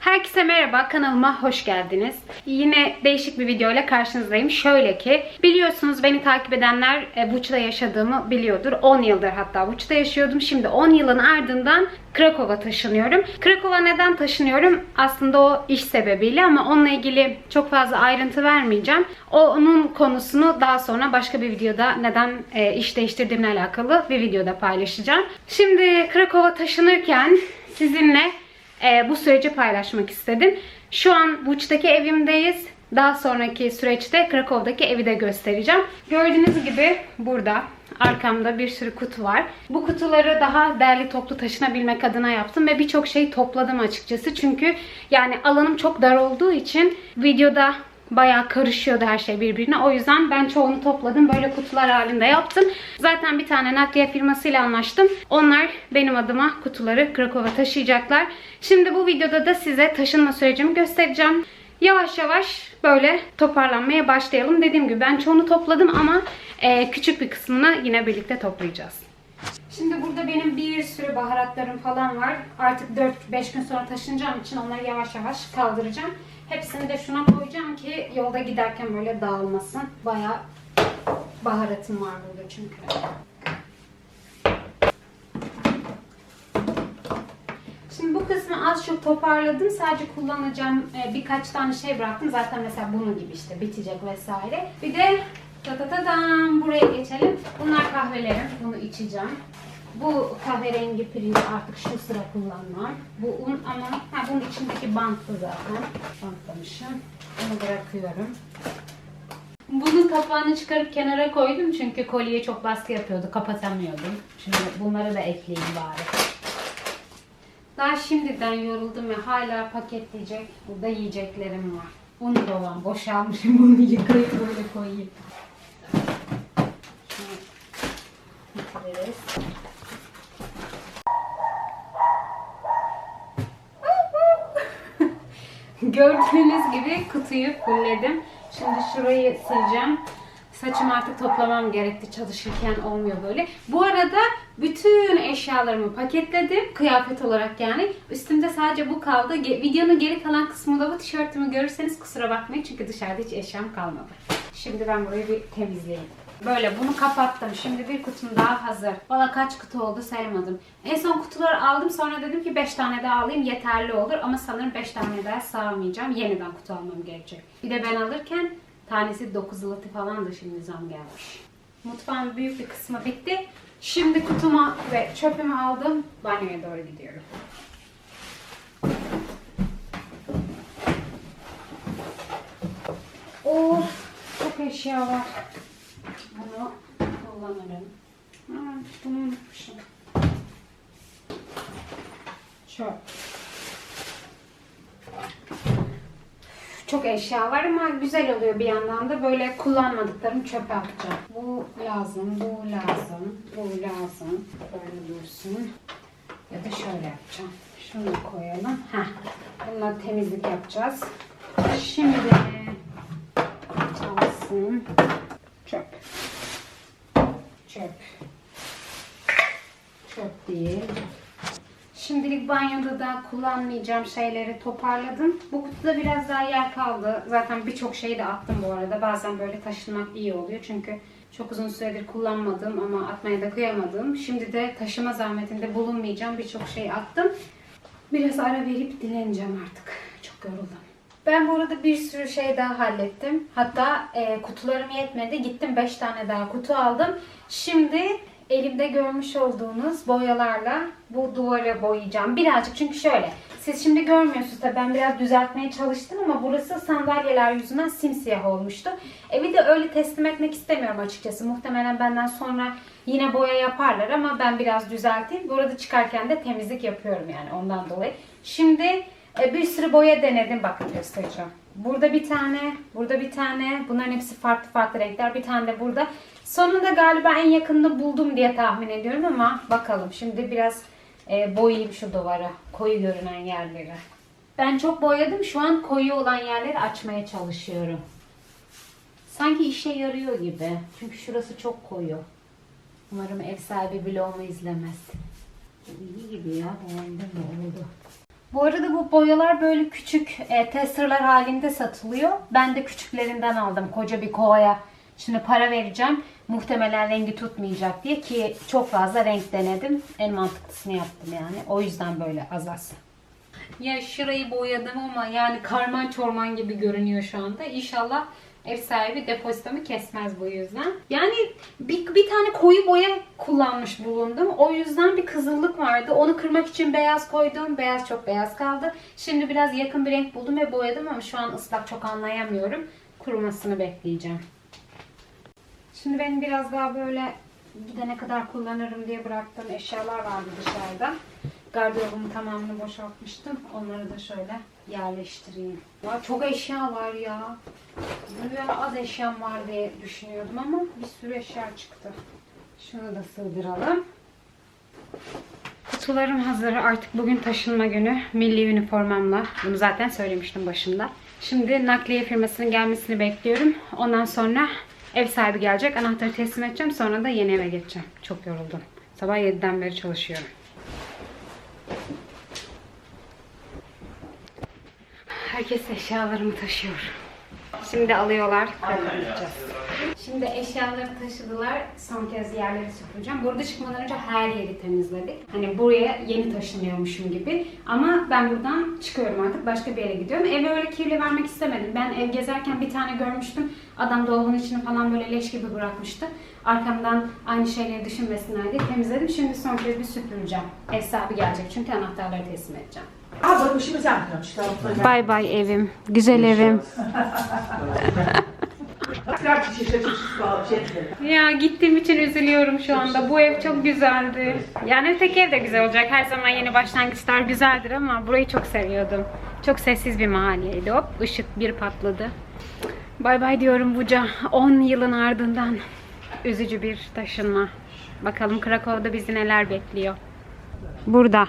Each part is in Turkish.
Herkese merhaba, kanalıma hoş geldiniz. Yine değişik bir video ile karşınızdayım. Şöyle ki, biliyorsunuz beni takip edenler e, Buç'ta yaşadığımı biliyordur. 10 yıldır hatta Buç'ta yaşıyordum. Şimdi 10 yılın ardından Krakow'a taşınıyorum. Krakow'a neden taşınıyorum? Aslında o iş sebebiyle ama onunla ilgili çok fazla ayrıntı vermeyeceğim. Onun konusunu daha sonra başka bir videoda neden e, iş değiştirdiğimle alakalı bir videoda paylaşacağım. Şimdi Krakow'a taşınırken sizinle e, bu süreci paylaşmak istedim. Şu an Buç'taki evimdeyiz. Daha sonraki süreçte Krakow'daki evi de göstereceğim. Gördüğünüz gibi burada arkamda bir sürü kutu var. Bu kutuları daha değerli toplu taşınabilmek adına yaptım ve birçok şey topladım açıkçası. Çünkü yani alanım çok dar olduğu için videoda bayağı karışıyordu her şey birbirine. O yüzden ben çoğunu topladım. Böyle kutular halinde yaptım. Zaten bir tane nakliye firmasıyla anlaştım. Onlar benim adıma kutuları Krakow'a taşıyacaklar. Şimdi bu videoda da size taşınma sürecimi göstereceğim. Yavaş yavaş böyle toparlanmaya başlayalım. Dediğim gibi ben çoğunu topladım ama e, küçük bir kısmını yine birlikte toplayacağız. Şimdi burada benim bir sürü baharatlarım falan var. Artık 4-5 gün sonra taşınacağım için onları yavaş yavaş kaldıracağım. Hepsini de şuna koyacağım ki yolda giderken böyle dağılmasın. Bayağı baharatım var burada çünkü. Şimdi bu kısmı az çok toparladım. Sadece kullanacağım e, birkaç tane şey bıraktım. Zaten mesela bunun gibi işte bitecek vesaire. Bir de ta ta ta tam buraya geçelim. Bunlar kahvelerim. Bunu içeceğim. Bu kahverengi pirinç artık şu sıra kullanmam. Bu un ama ha, bunun içindeki bantlı zaten. Bantlamışım. Bunu bırakıyorum. Bunun kapağını çıkarıp kenara koydum çünkü kolye çok baskı yapıyordu. Kapatamıyordum. Şimdi bunları da ekleyeyim bari. Daha şimdiden yoruldum ve hala paketleyecek burada yiyeceklerim var. Bunu da olan boşalmışım. Bunu yıkayıp böyle koyayım. Şunu bitiririz. Gördüğünüz gibi kutuyu fullledim. Şimdi şurayı sileceğim. Saçımı artık toplamam gerekti. Çalışırken olmuyor böyle. Bu arada bütün eşyalarımı paketledim. Kıyafet olarak yani. Üstümde sadece bu kaldı. Ge- videonun geri kalan kısmında bu tişörtümü görürseniz kusura bakmayın. Çünkü dışarıda hiç eşyam kalmadı. Şimdi ben burayı bir temizleyeyim. Böyle bunu kapattım. Şimdi bir kutum daha hazır. Valla kaç kutu oldu saymadım. En son kutuları aldım. Sonra dedim ki 5 tane daha alayım yeterli olur. Ama sanırım 5 tane daha sığamayacağım. Yeniden kutu almam gerekecek. Bir de ben alırken tanesi 9 lıtı falan da şimdi zam gelmiş. Mutfağın büyük bir kısmı bitti. Şimdi kutumu ve çöpümü aldım. Banyoya doğru gidiyorum. Of çok eşya var. Bunu kullanırım. Aa, bunu unutmuşum. Çöp. Çok eşya var ama güzel oluyor bir yandan da böyle kullanmadıklarım çöpe atacağım. Bu lazım, bu lazım, bu lazım. Böyle dursun. Ya da şöyle yapacağım. Şunu koyalım. Heh. Bununla temizlik yapacağız. Şimdi kalsın. Çöp. Çöp. Çöp değil. Şimdilik banyoda da kullanmayacağım şeyleri toparladım. Bu kutuda biraz daha yer kaldı. Zaten birçok şeyi de attım bu arada. Bazen böyle taşınmak iyi oluyor. Çünkü çok uzun süredir kullanmadığım ama atmaya da kıyamadığım. Şimdi de taşıma zahmetinde bulunmayacağım birçok şey attım. Biraz ara verip dileneceğim artık. Çok yoruldum. Ben bu arada bir sürü şey daha hallettim. Hatta e, kutularım yetmedi. Gittim 5 tane daha kutu aldım. Şimdi elimde görmüş olduğunuz boyalarla bu duvarı boyayacağım. Birazcık çünkü şöyle. Siz şimdi görmüyorsunuz da ben biraz düzeltmeye çalıştım ama burası sandalyeler yüzünden simsiyah olmuştu. Evi de öyle teslim etmek istemiyorum açıkçası. Muhtemelen benden sonra yine boya yaparlar ama ben biraz düzelteyim. Bu arada çıkarken de temizlik yapıyorum yani ondan dolayı. Şimdi e, bir sürü boya denedim. Bakın göstereceğim. Burada bir tane, burada bir tane. Bunların hepsi farklı farklı renkler. Bir tane de burada. Sonunda galiba en yakınını buldum diye tahmin ediyorum ama bakalım. Şimdi biraz e, boyayayım şu duvara. Koyu görünen yerleri. Ben çok boyadım. Şu an koyu olan yerleri açmaya çalışıyorum. Sanki işe yarıyor gibi. Çünkü şurası çok koyu. Umarım ev sahibi vlogumu izlemez. İyi gibi ya. Beğendim oldu. Bu arada bu boyalar böyle küçük e, testerlar halinde satılıyor. Ben de küçüklerinden aldım koca bir kovaya. Şimdi para vereceğim. Muhtemelen rengi tutmayacak diye ki çok fazla renk denedim. En mantıklısını yaptım yani. O yüzden böyle az az. Ya şurayı boyadım ama yani karman çorman gibi görünüyor şu anda. İnşallah ev sahibi depozitomu kesmez bu yüzden. Yani bir, bir tane koyu boya kullanmış bulundum. O yüzden bir kızıllık vardı. Onu kırmak için beyaz koydum. Beyaz çok beyaz kaldı. Şimdi biraz yakın bir renk buldum ve boyadım ama şu an ıslak çok anlayamıyorum. Kurumasını bekleyeceğim. Şimdi benim biraz daha böyle gidene kadar kullanırım diye bıraktığım eşyalar vardı dışarıda. Gardırobumu tamamını boşaltmıştım. Onları da şöyle yerleştireyim. Ya çok eşya var ya. Böyle az eşyam var diye düşünüyordum ama bir sürü eşya çıktı. Şunu da sığdıralım. Kutularım hazır. Artık bugün taşınma günü. Milli üniformamla. Bunu zaten söylemiştim başında. Şimdi nakliye firmasının gelmesini bekliyorum. Ondan sonra ev sahibi gelecek. Anahtarı teslim edeceğim. Sonra da yeni eve geçeceğim. Çok yoruldum. Sabah 7'den beri çalışıyorum. Herkes eşyalarımı taşıyor. Şimdi alıyorlar. Şimdi eşyaları taşıdılar. Son kez yerleri süpüreceğim. Burada çıkmadan önce her yeri temizledik. Hani buraya yeni taşınıyormuşum gibi. Ama ben buradan çıkıyorum artık. Başka bir yere gidiyorum. Evi öyle kirli vermek istemedim. Ben ev gezerken bir tane görmüştüm. Adam dolabın içini falan böyle leş gibi bırakmıştı. Arkamdan aynı şeyleri düşünmesinler diye temizledim. Şimdi son kez bir süpüreceğim. Ev gelecek çünkü anahtarları teslim edeceğim. Bay bay evim. Güzel evim. Ya gittiğim için üzülüyorum şu anda. Bu ev çok güzeldi. Yani öteki ev de güzel olacak. Her zaman yeni başlangıçlar güzeldir ama burayı çok seviyordum. Çok sessiz bir mahalleydi. Hop ışık bir patladı. Bay bay diyorum Buca. 10 yılın ardından üzücü bir taşınma. Bakalım Krakow'da bizi neler bekliyor. Burada.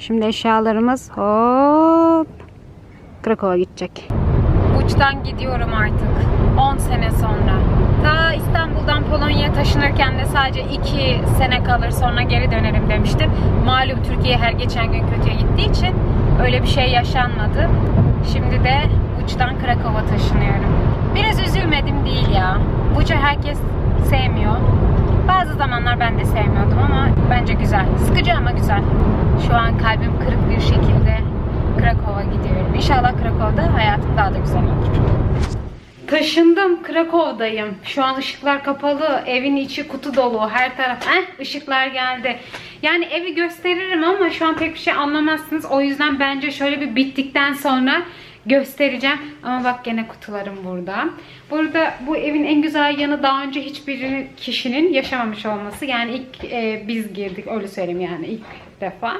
Şimdi eşyalarımız hop Krakow'a gidecek. Uçtan gidiyorum artık. 10 sene sonra. Ta İstanbul'dan Polonya'ya taşınırken de sadece 2 sene kalır sonra geri dönerim demiştim. Malum Türkiye her geçen gün kötüye gittiği için öyle bir şey yaşanmadı. Şimdi de uçtan Krakow'a taşınıyorum. Biraz üzülmedim değil ya. Buca herkes sevmiyor. Bazı zamanlar ben de sevmiyordum ama bence güzel. Sıkıcı ama güzel. Şu an kalbim kırık bir şekilde Krakow'a gidiyorum. İnşallah Krakow'da hayatım daha da güzel olur. Taşındım. Krakow'dayım. Şu an ışıklar kapalı. Evin içi kutu dolu. Her taraf. Heh, ışıklar geldi. Yani evi gösteririm ama şu an pek bir şey anlamazsınız. O yüzden bence şöyle bir bittikten sonra göstereceğim. Ama bak gene kutularım burada. Burada bu evin en güzel yanı daha önce hiçbir kişinin yaşamamış olması. Yani ilk e, biz girdik öyle söyleyeyim yani ilk defa.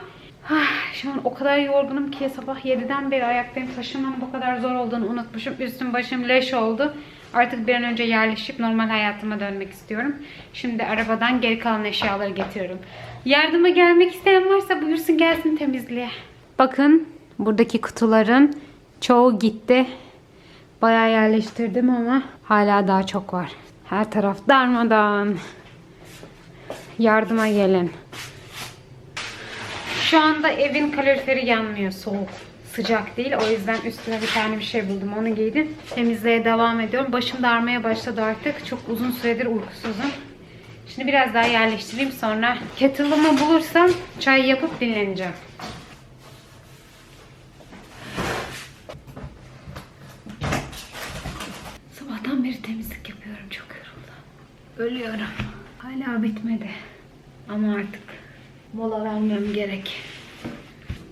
Ah, Şu an o kadar yorgunum ki sabah 7'den beri ayaktayım. Taşımanın bu kadar zor olduğunu unutmuşum. Üstüm başım leş oldu. Artık bir an önce yerleşip normal hayatıma dönmek istiyorum. Şimdi arabadan geri kalan eşyaları getiriyorum. Yardıma gelmek isteyen varsa buyursun gelsin temizliğe. Bakın buradaki kutuların çoğu gitti. Bayağı yerleştirdim ama hala daha çok var. Her taraf darmadan. Yardıma gelin. Şu anda evin kaloriferi yanmıyor. Soğuk. Sıcak değil. O yüzden üstüne bir tane bir şey buldum. Onu giydim. Temizliğe devam ediyorum. Başım da ağrımaya başladı artık. Çok uzun süredir uykusuzum. Şimdi biraz daha yerleştireyim. Sonra kettle'ımı bulursam çay yapıp dinleneceğim. Sabahtan beri temizlik yapıyorum. Çok yoruldum. Ölüyorum. Hala bitmedi. Ama artık mola vermem gerek.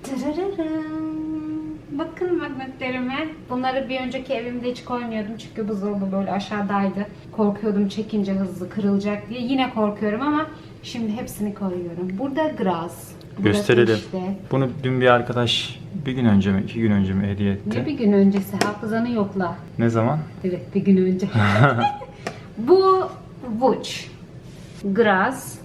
Tırırırım. Bakın magnetlerime. Bunları bir önceki evimde hiç koymuyordum çünkü buzdolabı böyle aşağıdaydı. Korkuyordum çekince hızlı kırılacak diye. Yine korkuyorum ama şimdi hepsini koyuyorum. Burada gras. burada Gösterelim. peşte. Bunu dün bir arkadaş bir gün önce mi, iki gün önce mi hediye etti? Ne bir gün öncesi hafızanı yokla. Ne zaman? Evet bir gün önce. Bu Vuc. Graz.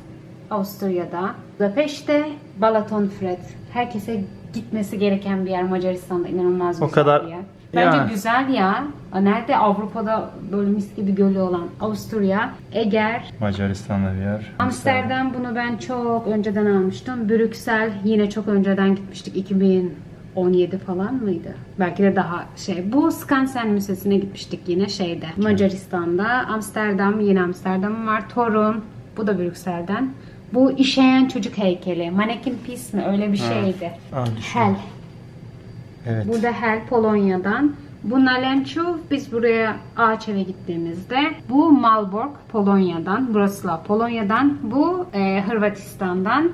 Avusturya'da. Budapeşte. Balaton Fred. Herkese gitmesi gereken bir yer Macaristan'da inanılmaz O güzel kadar- bir yer. Bence Ya. güzel ya. Nerede Avrupa'da böyle mis gibi gölü olan Avusturya, Eger, Macaristan'da bir yer. Amsterdam bunu ben çok önceden almıştım. Brüksel yine çok önceden gitmiştik. 17 falan mıydı? Belki de daha şey. Bu Skansen Müzesi'ne gitmiştik yine şeyde. Macaristan'da. Amsterdam yine Amsterdam var. Torun. Bu da Brüksel'den. Bu işeyen çocuk heykeli. Mannequin Peace mi? Öyle bir şeydi. Aa. Hel. Evet. Bu da Hel Polonya'dan. Bu Nalemçov biz buraya ağaç eve gittiğimizde. Bu Malbork Polonya'dan. Wrocław Polonya'dan. Bu e, Hırvatistan'dan.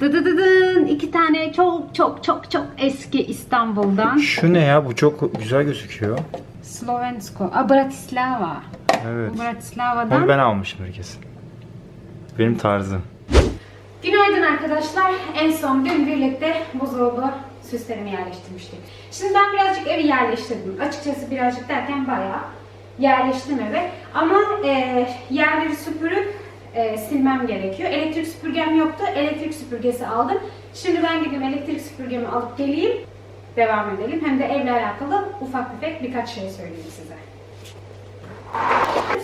Dıdıdıdın iki tane çok çok çok çok eski İstanbul'dan. Şu ne ya? Bu çok güzel gözüküyor. Slovensko. Aa, Bratislava. Evet. Bratislava'dan. Onu ben almışımdır kesin. Benim tarzım. Günaydın arkadaşlar. En son dün birlikte buzdolabı süslerimi yerleştirmiştik. Şimdi ben birazcık evi yerleştirdim. Açıkçası birazcık derken bayağı yerleştim eve. Ama e, yerleri süpürüp e, silmem gerekiyor. Elektrik süpürgem yoktu. Elektrik süpürgesi aldım. Şimdi ben gideyim elektrik süpürgemi alıp geleyim. Devam edelim. Hem de evle alakalı ufak tefek birkaç şey söyleyeyim size.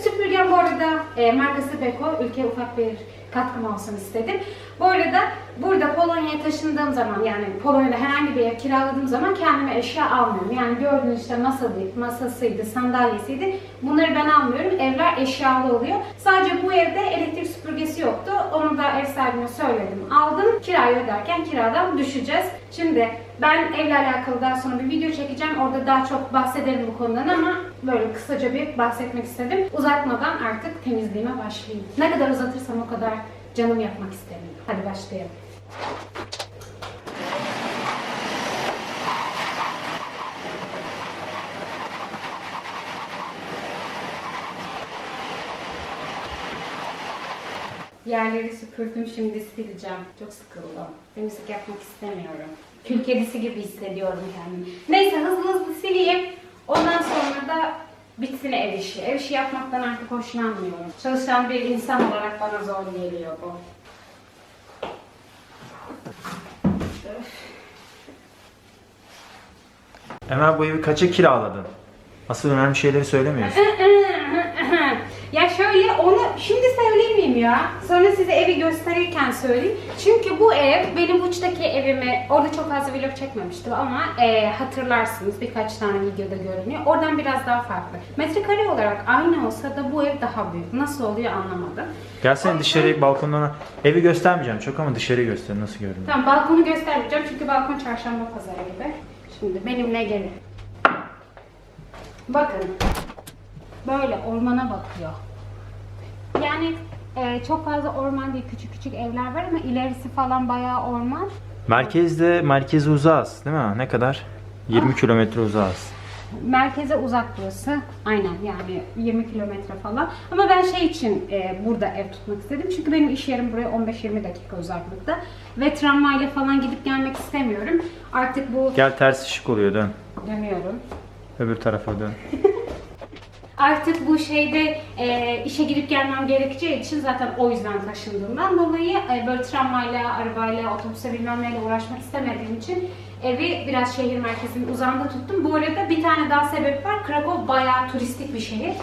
Süpürgem bu arada e, markası Beko. Ülkeye ufak bir katkım olsun istedim. Bu arada burada Polonya'ya taşındığım zaman yani Polonya'da herhangi bir ev kiraladığım zaman kendime eşya almıyorum. Yani gördüğünüz işte masaydı, masasıydı, sandalyesiydi. Bunları ben almıyorum. Evler eşyalı oluyor. Sadece bu evde elektrik süpürgesi yoktu. Onu da ev sahibine söyledim. Aldım. Kirayı öderken kiradan düşeceğiz. Şimdi ben evle alakalı daha sonra bir video çekeceğim. Orada daha çok bahsederim bu konudan ama böyle kısaca bir bahsetmek istedim. Uzatmadan artık temizliğime başlayayım. Ne kadar uzatırsam o kadar canım yapmak istemiyor. Hadi başlayalım. Yerleri süpürdüm şimdi sileceğim. Çok sıkıldım. Temizlik yapmak istemiyorum. Kül kedisi gibi hissediyorum kendimi. Neyse hızlı hızlı sileyim. Ondan sonra da bitsin ev işi. Ev işi yapmaktan artık hoşlanmıyorum. Çalışan bir insan olarak bana zor geliyor bu. Emel bu evi kaça kiraladın? Asıl önemli şeyleri söylemiyorsun. ya şöyle onu şimdi söyleyeyim ya. Sonra size evi gösterirken söyleyeyim. Çünkü bu ev benim uçtaki evimi orada çok fazla vlog çekmemiştim ama e, hatırlarsınız birkaç tane videoda görünüyor. Oradan biraz daha farklı. Metrekare olarak aynı olsa da bu ev daha büyük. Nasıl oluyor anlamadım. Gelsene dışarı balkondan. Evi göstermeyeceğim çok ama dışarı göster nasıl görünüyor. Tamam balkonu göstermeyeceğim çünkü balkon çarşamba pazarı gibi. Şimdi benimle gelin. Bakın. Böyle ormana bakıyor. Yani e, çok fazla orman değil küçük küçük evler var ama ilerisi falan bayağı orman. Merkezde, merkeze uzağız değil mi? Ne kadar? 20 kilometre uzağız. Merkeze uzak burası. Aynen yani 20 kilometre falan. Ama ben şey için e, burada ev tutmak istedim. Çünkü benim iş yerim buraya 15-20 dakika uzaklıkta. Ve tramvayla falan gidip gelmek istemiyorum. Artık bu Gel ters ışık oluyor dön. dönüyorum. Öbür tarafa dön. Artık bu şeyde e, işe gidip gelmem gerekeceği için zaten o yüzden taşındığımdan dolayı e, böyle tramvayla, arabayla, otobüse bilmem neyle uğraşmak istemediğim için evi biraz şehir merkezinin uzağında tuttum. Bu arada bir tane daha sebep var. Krakow bayağı turistik bir şehir.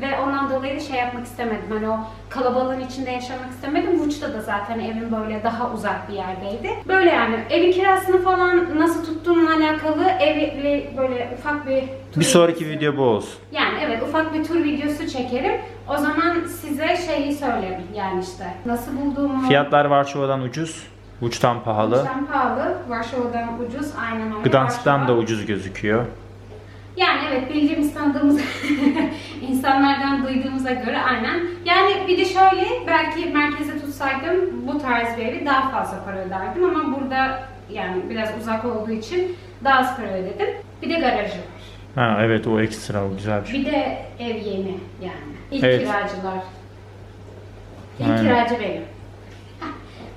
Ve ondan dolayı da şey yapmak istemedim. Hani o kalabalığın içinde yaşamak istemedim. Vuç'ta da zaten evim böyle daha uzak bir yerdeydi. Böyle yani evin kirasını falan nasıl tuttuğumla alakalı evli böyle ufak bir tur Bir sonraki videosu- video bu olsun. yani evet ufak bir tur videosu çekerim. O zaman size şeyi söylerim yani işte nasıl bulduğumu. Fiyatlar Varşova'dan ucuz. Uçtan pahalı. Uçtan pahalı, Varşova'dan ucuz, aynen öyle. Gdansk'tan da Varşova- ucuz gözüküyor. Yani evet bildiğimiz tanıdığımız insanlardan duyduğumuza göre aynen. Yani bir de şöyle belki merkeze tutsaydım bu tarz bir evi daha fazla para öderdim ama burada yani biraz uzak olduğu için daha az para ödedim. Bir de garajı var. Ha evet o ekstra o güzel bir şey. Bir de ev yeni yani. İlk Evet. kiracılar. İlk Aynen. kiracı benim.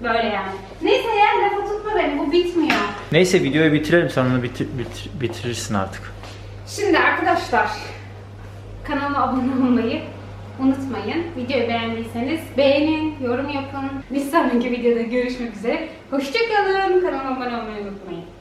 Böyle yani. Neyse ya lafa tutma beni bu bitmiyor. Neyse videoyu bitirelim sen onu bitir, bitir- bitirirsin artık. Şimdi arkadaşlar kanalıma abone olmayı unutmayın. Videoyu beğendiyseniz beğenin, yorum yapın. Bir sonraki videoda görüşmek üzere. Hoşçakalın. Kanalıma abone olmayı unutmayın.